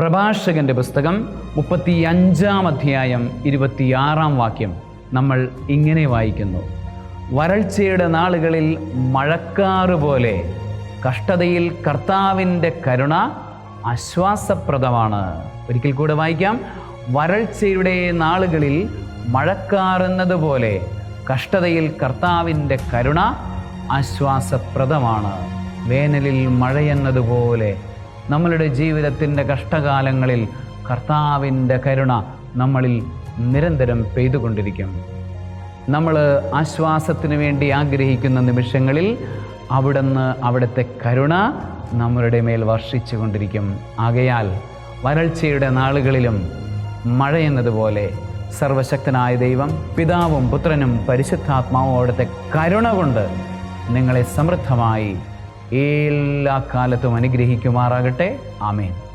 പ്രഭാഷകന്റെ പുസ്തകം മുപ്പത്തി അഞ്ചാം അധ്യായം ഇരുപത്തിയാറാം വാക്യം നമ്മൾ ഇങ്ങനെ വായിക്കുന്നു. വരൾച്ചയുടെ നാളുകളിൽ മഴക്കാറ് പോലെ കഷ്ടതയിൽ കർത്താവിന്റെ കരുണ ആശ്വാസപ്രദമാണ്. ഒരിക്കൽ കൂടെ വായിക്കാം. വരൾച്ചയുടെ നാളുകളിൽ മഴക്കാറുന്നതുപോലെ കഷ്ടതയിൽ കർത്താവിന്റെ കരുണ ആശ്വാസപ്രദമാണ്. വേനലിൽ മഴയെന്നതുപോലെ നമ്മളുടെ ജീവിതത്തിന്റെ കഷ്ടകാലങ്ങളിൽ കർത്താവിന്റെ കരുണ നമ്മളിൽ നിരന്തരം പെയ്തുകൊണ്ടിരിക്കും. നമ്മൾ ആശ്വാസത്തിന് വേണ്ടി ആഗ്രഹിക്കുന്ന നിമിഷങ്ങളിൽ അവിടുന്ന് അവിടുത്തെ കരുണ നമ്മളുടെ മേൽ വർഷിച്ചു കൊണ്ടിരിക്കും ആകയാൽ വരൾച്ചയുടെ നാളുകളിലും മഴയെന്നതുപോലെ സർവശക്തനായ ദൈവം പിതാവും പുത്രനും പരിശുദ്ധാത്മാവും അവിടുത്തെ കരുണ കൊണ്ട് നിങ്ങളെ സമൃദ്ധമായി എല്ലാ കാലത്തും അനുഗ്രഹിക്കുമാറാകട്ടെ. ആമേൻ.